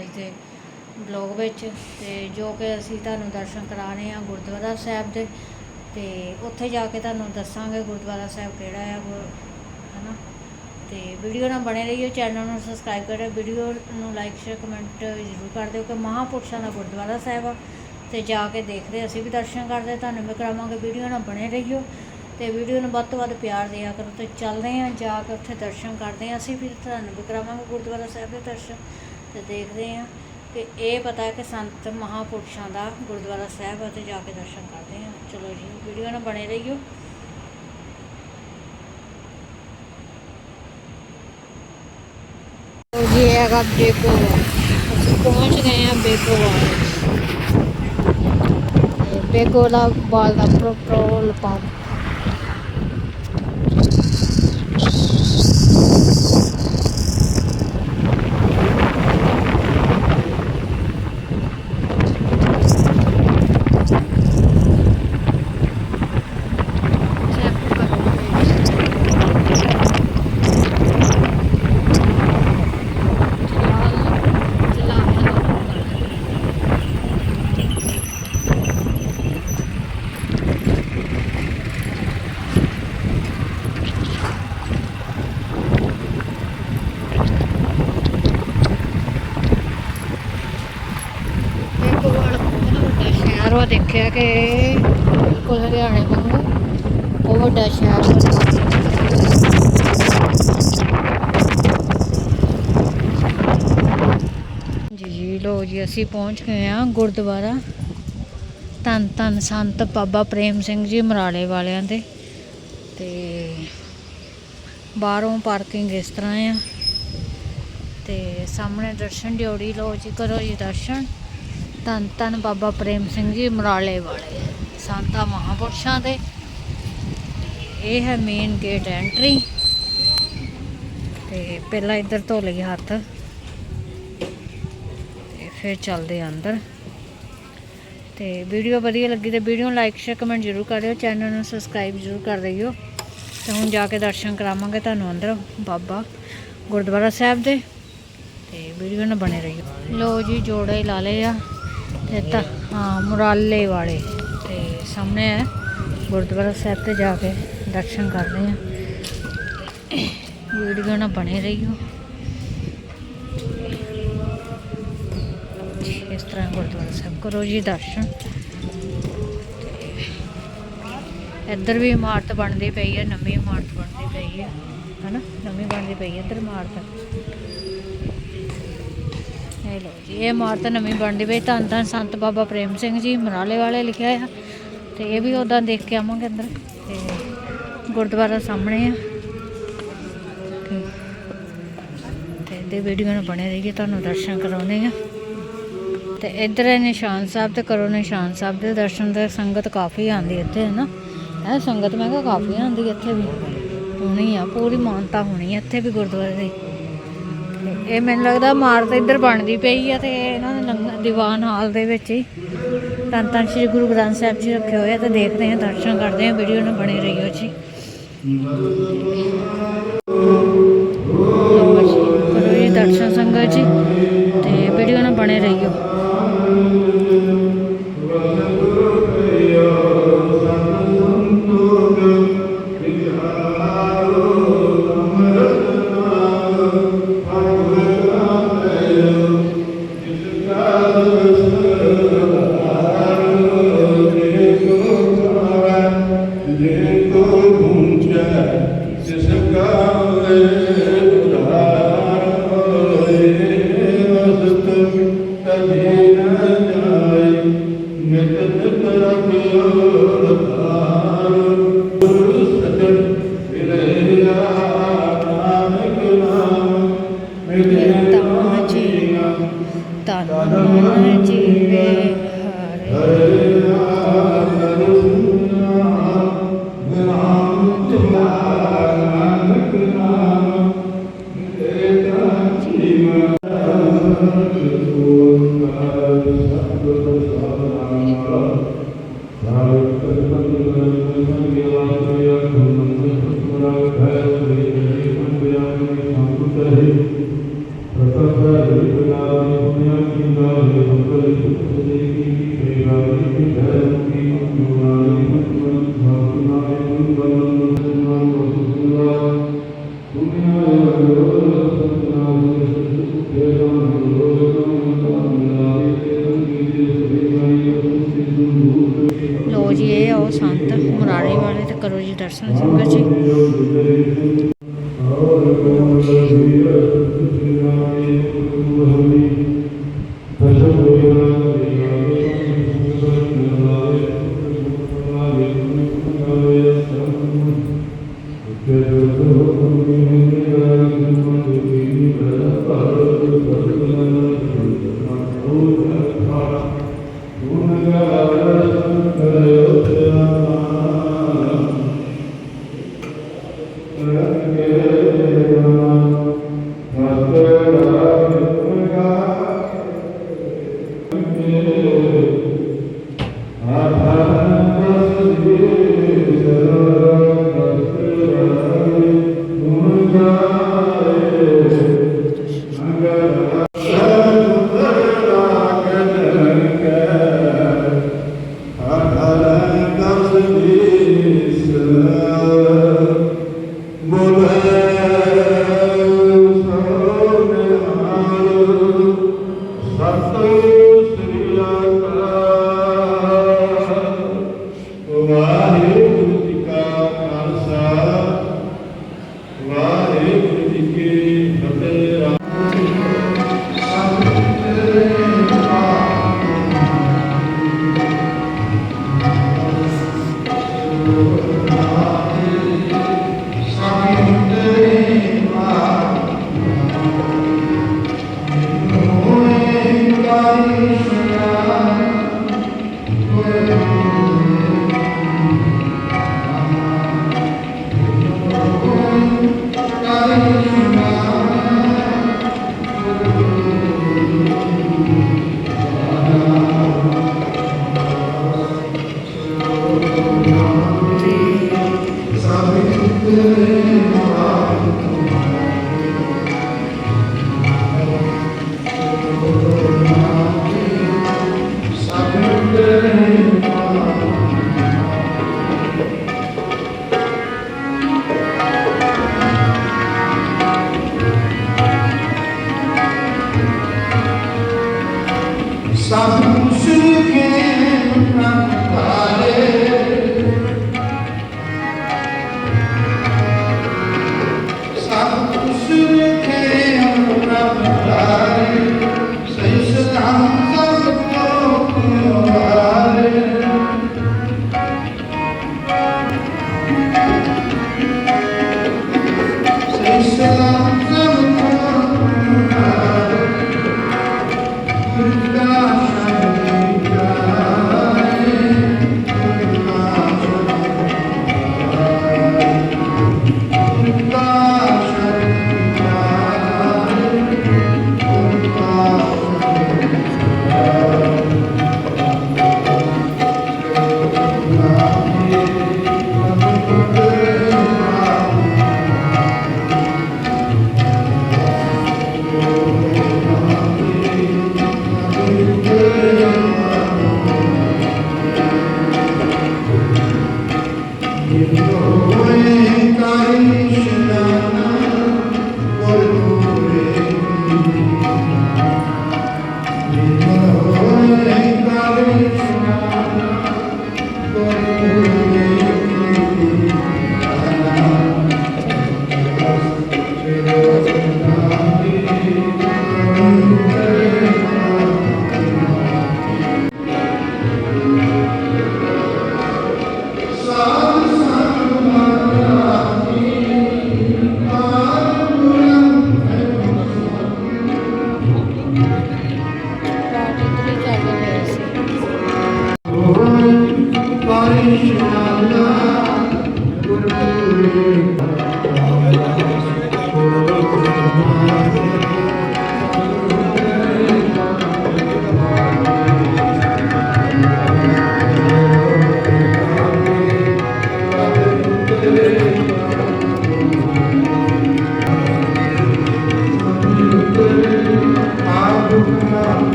ਹੈ ਦੇ ਬਲੌਗ ਵਿੱਚ ਤੇ ਜੋ ਕਿ ਅਸੀਂ ਤੁਹਾਨੂੰ ਦਰਸ਼ਨ ਕਰਾ ਰਹੇ ਹਾਂ ਗੁਰਦੁਆਰਾ ਸਾਹਿਬ ਦੇ ਤੇ ਉੱਥੇ ਜਾ ਕੇ ਤੁਹਾਨੂੰ ਦੱਸਾਂਗੇ ਗੁਰਦੁਆਰਾ ਸਾਹਿਬ ਕਿਹੜਾ ਹੈ ਗੁਰ, ਹਨਾ? ਤੇ ਵੀਡੀਓ ਨਾਲ ਬਣੇ ਰਹੀਓ, ਚੈਨਲ ਨੂੰ ਸਬਸਕ੍ਰਾਈਬ ਕਰਿਓ, ਵੀਡੀਓ ਨੂੰ ਲਾਈਕ, ਸ਼ੇਅਰ, ਕਮੈਂਟ ਜ਼ਰੂਰ ਕਰ ਦਿਓ ਕਿ ਮਹਾਪੁਰਸ਼ਾਂ ਦਾ ਗੁਰਦੁਆਰਾ ਸਾਹਿਬ ਆ। ਤੇ ਜਾ ਕੇ ਦੇਖਦੇ ਅਸੀਂ ਵੀ ਦਰਸ਼ਨ ਕਰਦੇ ਤੁਹਾਨੂੰ ਵੀ ਕਰਾਵਾਂਗੇ, ਵੀਡੀਓ ਨਾਲ ਬਣੇ ਰਹੀਓ। ਤੇ ਵੀਡੀਓ ਨੂੰ ਵੱਧ ਤੋਂ ਵੱਧ ਪਿਆਰ ਦਿਆ ਕਰੋ ਤੇ ਚੱਲਦੇ ਹਾਂ ਜਾ ਕੇ ਉੱਥੇ ਦਰਸ਼ਨ ਕਰਦੇ ਹਾਂ ਅਸੀਂ ਵੀ ਤੁਹਾਨੂੰ ਵੀ ਕਰਾਵਾਂਗੇ ਗੁਰਦੁਆਰਾ ਸਾਹਿਬ ਦੇ ਦਰਸ਼ਨ। ਤੇ ਦੇਖਦੇ ਹਾਂ ਕਿ ਇਹ ਪਤਾ ਕਿ ਸੰਤ ਮਹਾਪੁਰਸ਼ਾਂ ਦਾ ਗੁਰਦੁਆਰਾ ਸਾਹਿਬ ਹੈ ਜਾ ਕੇ ਦਰਸ਼ਨ ਕਰਦੇ ਹਾਂ। ਚਲੋ ਜੀ ਵੀਡੀਓ ਨਾਲ ਬਣੇ ਰਹੀਓ। ਜੀ ਹੈਗਾ ਬੇਕੋ ਅਸੀਂ ਪਹੁੰਚ ਗਏ ਹਾਂ ਬੇਕੋਵਾਲ ਬੇਕੋਲਾ ਬਾਲ ਦਾ ਪੈਟਰੋਲ ਪੰਪ ਚੈੱਕ ਕਰੋ ਚਲਾ ਇੱਕ ਵਾਰ ਬਹੁਤ ਵੱਡਾ ਸ਼ਹਿਰ ਵਾ ਦੇਖਿਆ ਕਿ ਬਿਲਕੁਲ ਹਰਿਆਣੇ ਵਾਂਗੂ ਉਹ ਵੱਡਾ ਸ਼ਹਿਰ ਜੀ ਜੀ ਲੋ ਜੀ, ਅਸੀਂ ਪਹੁੰਚ ਗਏ ਹਾਂ ਗੁਰਦੁਆਰਾ ਧੰਨ ਧੰਨ ਸੰਤ ਬਾਬਾ ਪ੍ਰੇਮ ਸਿੰਘ ਜੀ ਮਰਾਲੇ ਵਾਲਿਆਂ ਦੇ। ਤੇ ਬਾਹਰੋਂ ਪਾਰਕਿੰਗ ਇਸ ਤਰ੍ਹਾਂ ਆ। ਤੇ ਸਾਹਮਣੇ ਦਰਸ਼ਨ ਡਿਓੜੀ ਲੋ ਜੀ, ਕਰੋ ਜੀ ਦਰਸ਼ਨ। ਧੰਨ ਧੰਨ ਬਾਬਾ ਪ੍ਰੇਮ ਸਿੰਘ ਜੀ ਮਰਾਲੇ ਵਾਲੇ। ਸੰਤਾਂ ਮਹਾਪੁਰਸ਼ਾਂ ਦੇ। ਇਹ ਹੈ ਮੇਨ ਗੇਟ ਐਂਟਰੀ ਤੇ ਪਹਿਲਾਂ ਇੱਧਰ ਧੋ ਲਈ ਹੱਥ। ਤੇ ਫਿਰ ਚੱਲਦੇ ਅੰਦਰ। ਤੇ ਵੀਡੀਓ ਵਧੀਆ ਲੱਗੀ ਤੇ ਵੀਡੀਓ ਨੂੰ ਲਾਈਕ ਸ਼ੇਅਰ ਕਮੈਂਟ ਜ਼ਰੂਰ ਕਰਿਓ। ਚੈਨਲ ਨੂੰ ਸਬਸਕ੍ਰਾਈਬ ਜ਼ਰੂਰ ਕਰ ਦਿਓ। ਤੇ ਹੁਣ ਜਾ ਕੇ ਦਰਸ਼ਨ ਕਰਾਵਾਂਗੇ ਤੁਹਾਨੂੰ ਅੰਦਰ ਬਾਬਾ ਗੁਰਦੁਆਰਾ ਸਾਹਿਬ ਦੇ। ਤੇ ਵੀਡੀਓ ਨਾਲ ਬਣੇ ਰਹੀਓ। ਲੋ ਜੀ ਜੋੜੇ ਲਾ ਲਏ ਆ। ਤੇ ਤਾਂ, ਹਾਂ, ਮੁਰਾਲੇ ਵਾਲੇ। ਤੇ ਸਾਹਮਣੇ ਹੈ, ਗੁਰਦੁਆਰਾ ਸਾਹਿਬ ਤੇ ਜਾ ਕੇ ਦਰਸ਼ਨ ਕਰਦੇ ਆ ਵੀਡੀਓ ਨਾਲ ਬਣੇ ਰਹੀਓ। ਇਸ ਤਰ੍ਹਾਂ ਗੁਰਦੁਆਰਾ ਸਾਹਿਬ ਕਰੋ ਜੀ ਦਰਸ਼ਨ। ਇੱਧਰ ਵੀ ਇਮਾਰਤ ਬਣਦੀ ਪਈ ਹੈ, ਨਵੀਂ ਇਮਾਰਤ ਬਣਦੀ ਪਈ ਹੈ। ਹਨਾ? ਨਵੀਂ ਬਣਦੀ ਪਈ ਹੈ ਇੱਧਰ ਇਮਾਰਤ। ਇਹ ਲੋ ਜੀ, ਇਹ ਇਮਾਰਤ ਨਵੀਂ ਬਣਦੀ ਪਈ ਧੰਨ ਧੰਨ ਸੰਤ ਬਾਬਾ ਪ੍ਰੇਮ ਸਿੰਘ ਜੀ, ਮਰਾਲੇ ਵਾਲੇ ਲਿਖਿਆ ਆ। ਤੇ ਇਹ ਵੀ ਉਦਾਂ ਦੇਖ ਕੇ ਆਵਾਂਗੇ ਅੰਦਰ। ਤੇ ਗੁਰਦੁਆਰਾ ਸਾਹਮਣੇ ਆ। ਤੇ- ਤੇ ਵੀਡੀਓ ਨੂੰ ਬਣੇ ਰਹੀਏ, ਤੁਹਾਨੂੰ ਦਰਸ਼ਨ ਕਰਾਉਣੇ ਆ। ਤੇ ਇੱਧਰ ਹੈ ਨਿਸ਼ਾਨ ਸਾਹਿਬ ਤੇ ਕਰੋ ਨਿਸ਼ਾਨ ਸਾਹਿਬ ਦੇ ਦਰਸ਼ਨ ਤੇ ਸੰਗਤ ਕਾਫੀ ਆਂਦੀ ਇੱਥੇ ਹੈ ਨਾ ਇਹ ਸੰਗਤ ਮੈਂ ਕਿਹਾ ਕਾਫੀ ਆਂਦੀ ਇੱਥੇ ਵੀ। ਹੋਣੀ ਆ, ਪੂਰੀ ਮਾਨਤਾ ਹੋਣੀ ਇੱਥੇ ਵੀ ਗੁਰਦੁਆਰੇ ਦੀ। ਇਹ ਮੈਨੂੰ ਲੱਗਦਾ ਇਮਾਰਤ ਇੱਧਰ ਬਣਦੀ ਪਈ ਆ ਤੇ ਇਹਨਾਂ ਦੇ ਲੰਗਰ ਦੀਵਾਨ ਹਾਲ ਦੇ ਵਿੱਚ ਹੀ। ਧੰਨ ਧੰਨ ਸ੍ਰੀ ਗੁਰੂ ਗ੍ਰੰਥ ਸਾਹਿਬ ਜੀ ਰੱਖੇ ਹੋਏ ਆ ਤੇ ਦੇਖਦੇ ਹਾਂ ਦਰਸ਼ਨ ਕਰਦੇ ਹਾਂ ਵੀਡੀਓ ਨਾਲ ਬਣੇ ਰਹੀਓ ਜੀ। ਲਓ ਜੀ, ਜੀ ਦਰਸ਼ਨ ਸੰਗਤ ਜੀ ਤੇ ਵੀਡੀਓ ਨਾਲ ਬਣੇ ਰਹੀਓ। Amen. ਸੰਤ ਮੁਰਾਰੇ ਵਾਲੇ ਤੇ ਕਰੋ ਜੀ ਦਰਸ਼ਨ ਸੰਗਤ ਜੀ।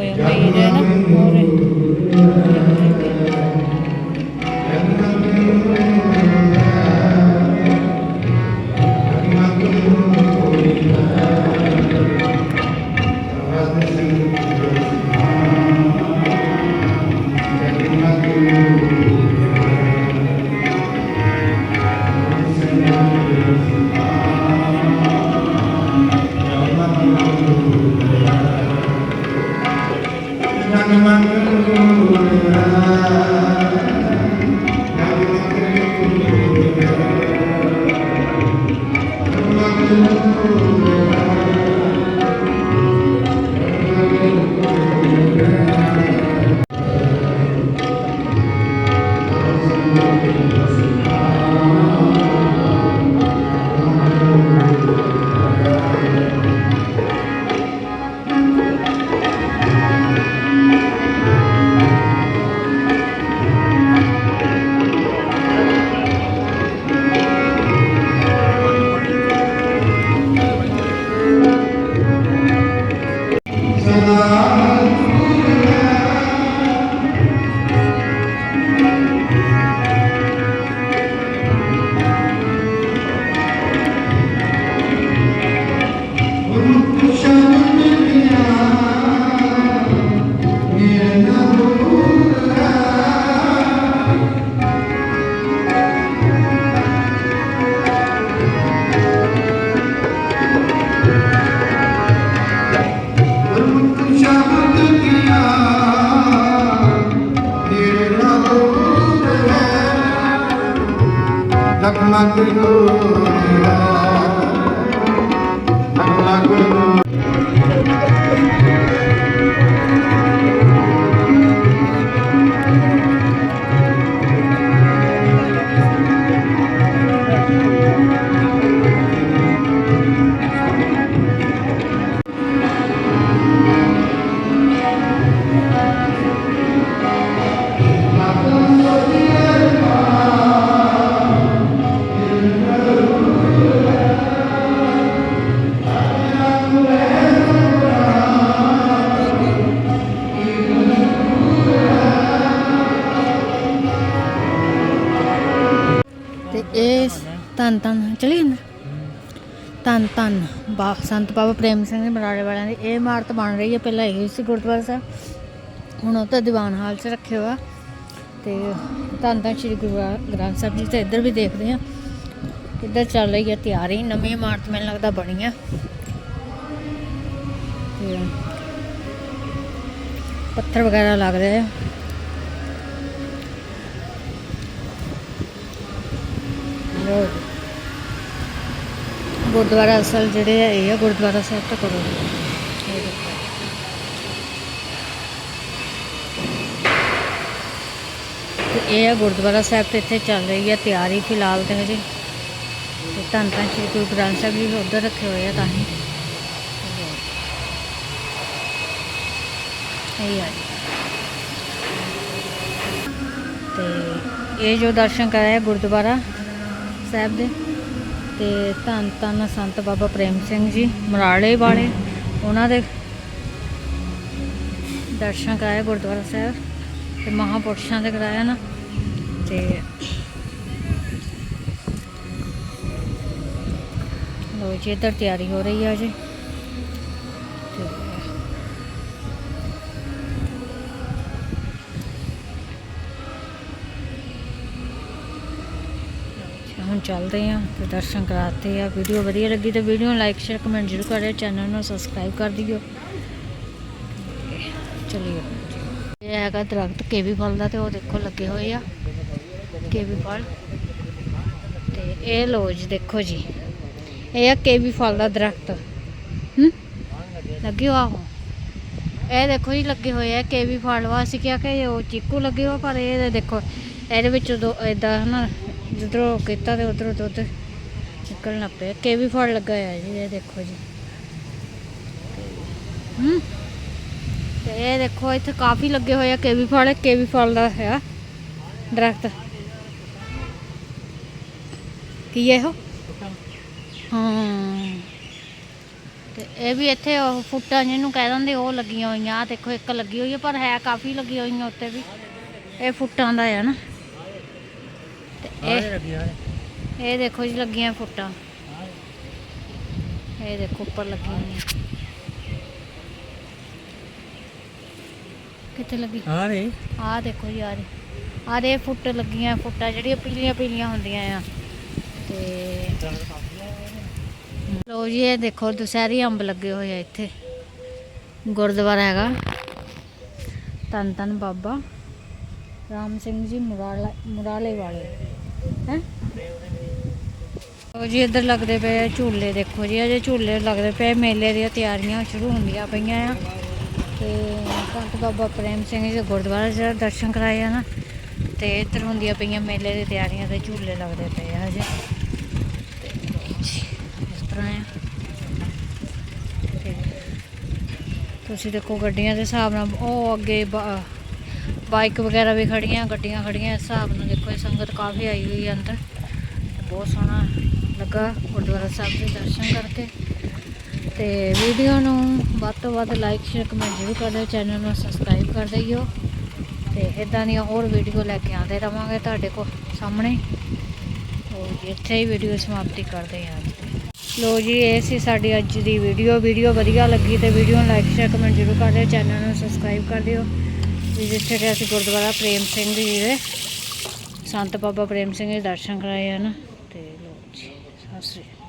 ਨੌ ਰੱਖੋ ਬਾ ਸੰਤ ਬਾਬਾ ਪ੍ਰੇਮ ਸਿੰਘ ਦੇ ਬਰਾੜੇ ਵਾਲਿਆਂ ਦੀ ਇਹ ਇਮਾਰਤ ਬਣ ਰਹੀ ਹੈ, ਪਹਿਲਾਂ ਇਹ ਸੀ ਗੁਰਦੁਆਰਾ ਸਾਹਿਬ। ਹੁਣ ਉਹ ਤਾਂ ਦੀਵਾਨ ਹਾਲ 'ਚ ਰੱਖਿਆ ਹੋਇਆ ਤੇ ਧੰਨ ਤਾਂ ਸ਼੍ਰੀ ਗੁਰੂ ਗ੍ਰੰਥ ਸਾਹਿਬ ਜੀ ਤੇ ਇੱਧਰ ਵੀ ਦੇਖਦੇ ਆ। ਕਿੱਧਰ ਚੱਲ ਰਹੀ ਹੈ, ਤਿਆਰੀ, ਨਵੀਂ ਇਮਾਰਤ ਮੈਨੂੰ ਲੱਗਦਾ ਬਣੀ ਆ। ਤੇ ਪੱਥਰ ਵਗੈਰਾ ਲੱਗਦੇ ਆ। ਲਓ ਗੁਰਦੁਆਰਾ ਅਸਲ ਜਿਹੜੇ ਆ, ਇਹ ਆ ਗੁਰਦੁਆਰਾ ਸਾਹਿਬ ਤੋਂ ਕਰੋ। ਇਹ ਦੇਖੋ ਤੇ ਇਹ ਆ ਗੁਰਦੁਆਰਾ ਸਾਹਿਬ ਤੇ ਇੱਥੇ ਚੱਲ ਰਹੀ ਹੈ ਤਿਆਰੀ ਫਿਲਹਾਲ ਤੇ ਹਜੇ। ਤੇ ਧੰਨ ਧੰਨ ਸ਼੍ਰੀ ਗੁਰੂ ਗ੍ਰੰਥ ਸਾਹਿਬ ਜੀ ਉੱਧਰ ਰੱਖੇ ਹੋਏ ਆ ਤਾਂ ਹੀ। ਇਹ ਆ ਜੀ। ਤੇ ਇਹ ਜੋ ਦਰਸ਼ਨ ਕਰ ਰਹੇ ਆ ਗੁਰਦੁਆਰਾ ਸਾਹਿਬ ਦੇ। ਤੇ ਧੰਨ ਧੰਨ ਸੰਤ ਬਾਬਾ ਪ੍ਰੇਮ ਸਿੰਘ ਜੀ, ਮਰਾਲੇ ਵਾਲੇ, ਉਹਨਾਂ ਦੇ ਦਰਸ਼ਨ ਕਰਾਏ ਗੁਰਦੁਆਰਾ ਸਾਹਿਬ ਤੇ ਮਹਾਪੁਰਸ਼ਾਂ ਦੇ ਕਰਾਇਆ ਨਾ, ਤੇ ਲੋ ਜੀ, ਇੱਧਰ ਤਿਆਰੀ ਹੋ ਰਹੀ ਆ ਜੀ। ਚੱਲਦੇ ਆ ਤੇ ਦਰਸ਼ਨ ਕਰਾਤੇ ਆ। ਵੀਡੀਓ ਵਧੀਆ ਲੱਗੀ ਤੇ ਵੀਡੀਓ ਨੂੰ ਲਾਈਕ ਸ਼ੇਅਰ ਕਮੈਂਟ ਜ਼ਰੂਰ ਕਰਿਓ। ਚੈਨਲ ਨੂੰ ਸਬਸਕ੍ਰਾਈਬ ਕਰ ਦਿਓ। ਤੇ ਇਹ ਹੈਗਾ ਦਰਖਤ ਕੇਵੀ ਫਲ ਦਾ ਤੇ ਉਹ ਦੇਖੋ ਲੱਗੇ ਹੋਏ ਆ। ਕੇਵੀ ਫਲ। ਤੇ ਇਹ ਲੋ ਦੇਖੋ ਜੀ। ਇਹ ਆ ਕੇਵੀ ਫਲ ਦਾ ਦਰਖਤ। ਹੂੰ? ਲੱਗੇ ਹੋ ਆਹੋ ਇਹ ਦੇਖੋ ਜੀ, ਲੱਗੇ ਹੋਏ ਆ ਕੇਵੀ ਫਲ ਵਾ। ਅਸੀਂ ਕਿਹਾ ਕਿ ਉਹ ਚੀਕੂ ਲੱਗੇ ਹੋ ਪਰ ਇਹ ਦੇਖੋ, ਇਹਦੇ ਵਿੱਚ ਦੋ ਇਦਾਂ ਹਨਾ ਜਿੱਧਰੋਂ ਕੀਤਾ ਤੇ ਉਧਰੋਂ ਦੁੱਧ ਨਿਕਲਣਾ ਪਿਆ। ਕੇਵੀ ਫਲ ਲੱਗਾ ਹੋਇਆ ਜੀ, ਇਹ ਦੇਖੋ ਜੀ। ਹੂੰ। ਤੇ ਇਹ ਦੇਖੋ, ਇੱਥੇ ਕਾਫੀ ਲੱਗੇ ਹੋਏ ਆ ਕੇਵੀ ਫਲ ਕੇਵੀ ਫਲ ਦਾ ਹੈ ਦਰਖਤ। ਕੀ ਇਹੋ? ਹਾਂ। ਤੇ ਇਹ ਵੀ ਇੱਥੇ ਉਹ ਫੁੱਟਾਂ ਜਿਹਨੂੰ ਕਹਿ ਦਿੰਦੇ, ਉਹ ਲੱਗੀਆਂ ਹੋਈਆਂ। ਆ ਦੇਖੋ, ਇੱਕ ਲੱਗੀ ਹੋਈ ਹੈ ਪਰ ਹੈ ਕਾਫੀ ਲੱਗੀਆਂ ਹੋਈਆਂ ਉੱਤੇ ਵੀ। ਇਹ ਫੁੱਟਾਂ ਦਾ ਹੈ ਨਾ। ਤੇ ਇਹ ਇਹ ਦੇਖੋ ਜੀ ਲੱਗੀਆਂ ਫੁੱਟਾਂ। ਇਹ ਦੇਖੋ ਉੱਪਰ ਲੱਗੀਆਂ ਹੋਈਆਂ। ਕਿੱਥੇ ਲੱਗੀ? ਹਾਂ ਰੇ ਆਹ ਦੇਖੋ ਜੀ ਆਹ ਦੇ ਆਹ ਦੇ ਫੁੱਟ ਲੱਗੀਆਂ ਫੁੱਟਾਂ ਜਿਹੜੀਆਂ ਪੀਲੀਆਂ ਪੀਲੀਆਂ ਹੁੰਦੀਆਂ ਆ। ਤੇ ਲੋ ਜੀ ਇਹ ਦੇਖੋ ਦੁਸਹਿਰੀ ਅੰਬ ਲੱਗੇ ਹੋਏ ਆ ਇੱਥੇ। ਗੁਰਦੁਆਰਾ ਹੈਗਾ। ਧੰਨ ਧੰਨ ਬਾਬਾ। ਰਾਮ ਸਿੰਘ ਜੀ ਮੁਰਾਲਾ ਮੁਰਾਲੇ ਵਾਲੇ। ਹੈ? ਉਹ ਜੀ, ਇੱਧਰ ਲੱਗਦੇ ਪਏ ਆ ਝੂਲੇ, ਦੇਖੋ ਜੀ, ਅਜੇ ਝੂਲੇ ਲੱਗਦੇ ਪਏ ਮੇਲੇ ਦੀਆਂ ਤਿਆਰੀਆਂ ਸ਼ੁਰੂ ਹੁੰਦੀਆਂ ਪਈਆਂ ਆ। ਤੇ ਸੰਤ ਬਾਬਾ ਪ੍ਰੇਮ ਸਿੰਘ ਜੀ ਦੇ ਗੁਰਦੁਆਰਾ ਜਿਹੜਾ ਦਰਸ਼ਨ ਕਰਾਏ ਆ ਨਾ। ਤੇ ਇੱਧਰ ਹੁੰਦੀਆਂ ਪਈਆਂ ਮੇਲੇ ਦੀਆਂ ਤਿਆਰੀਆਂ ਤੇ ਝੂਲੇ ਲੱਗਦੇ ਪਏ ਆ ਹਜੇ ਇਸ ਤਰ੍ਹਾਂ ਆ। ਤੁਸੀਂ ਦੇਖੋ ਗੱਡੀਆਂ ਦੇ ਹਿਸਾਬ ਨਾਲ, ਉਹ ਅੱਗੇ ਬਾਈਕ ਵਗੈਰਾ ਵੀ ਖੜੀਆਂ, ਗੱਡੀਆਂ ਖੜੀਆਂ, ਇਸ ਹਿਸਾਬ ਨਾਲ ਦੇਖੋ ਇਹ ਸੰਗਤ ਕਾਫੀ ਆਈ ਹੋਈ ਹੈ ਅੰਦਰ। ਬਹੁਤ ਸੋਹਣਾ ਲੱਗਾ ਗੁਰਦੁਆਰਾ ਸਾਹਿਬ ਦੇ ਦਰਸ਼ਨ ਕਰਕੇ। ਤੇ ਵੀਡੀਓ ਨੂੰ ਵੱਧ ਤੋਂ ਵੱਧ ਲਾਈਕ ਸ਼ੇਅਰ ਕਮੈਂਟ ਜ਼ਰੂਰ ਕਰ ਦਿਓ ਚੈਨਲ ਨੂੰ ਸਬਸਕ੍ਰਾਈਬ ਕਰ ਦਿਓ ਤੇ ਇਦਾਂ ਦੀਆਂ ਹੋਰ ਵੀਡੀਓ ਲੈ ਕੇ ਆਉਂਦੇ ਰਵਾਂਗੇ ਤੁਹਾਡੇ ਕੋਲ ਸਾਹਮਣੇ। ਉਹ ਇੱਥੇ ਹੀ ਵੀਡੀਓ ਸਮਾਪਤੀ ਕਰਦੇ ਹਾਂ ਅੱਜ ਲੋ ਜੀ, ਇਹ ਸੀ ਸਾਡੀ ਅੱਜ ਦੀ ਵੀਡੀਓ। ਵੀਡੀਓ ਵਧੀਆ ਲੱਗੀ ਤੇ ਵੀਡੀਓ ਨੂੰ ਲਾਈਕ ਸ਼ੇਅਰ ਕਮੈਂਟ ਜ਼ਰੂਰ ਕਰ ਦਿਓ ਚੈਨਲ ਨੂੰ ਸਬਸਕ੍ਰਾਈਬ ਕਰ ਦਿਓ। ਜੀ ਜਿੱਥੇ ਕਿ ਅਸੀਂ ਗੁਰਦੁਆਰਾ ਪ੍ਰੇਮ ਸਿੰਘ ਜੀ ਦੇ, ਸੰਤ ਬਾਬਾ ਪ੍ਰੇਮ ਸਿੰਘ ਜੀ ਦੇ ਦਰਸ਼ਨ ਕਰਾਏ ਹਨ। ਤੇ ਲੋ ਜੀ, ਸਤਿ ਸ੍ਰੀ ਅਕਾਲ।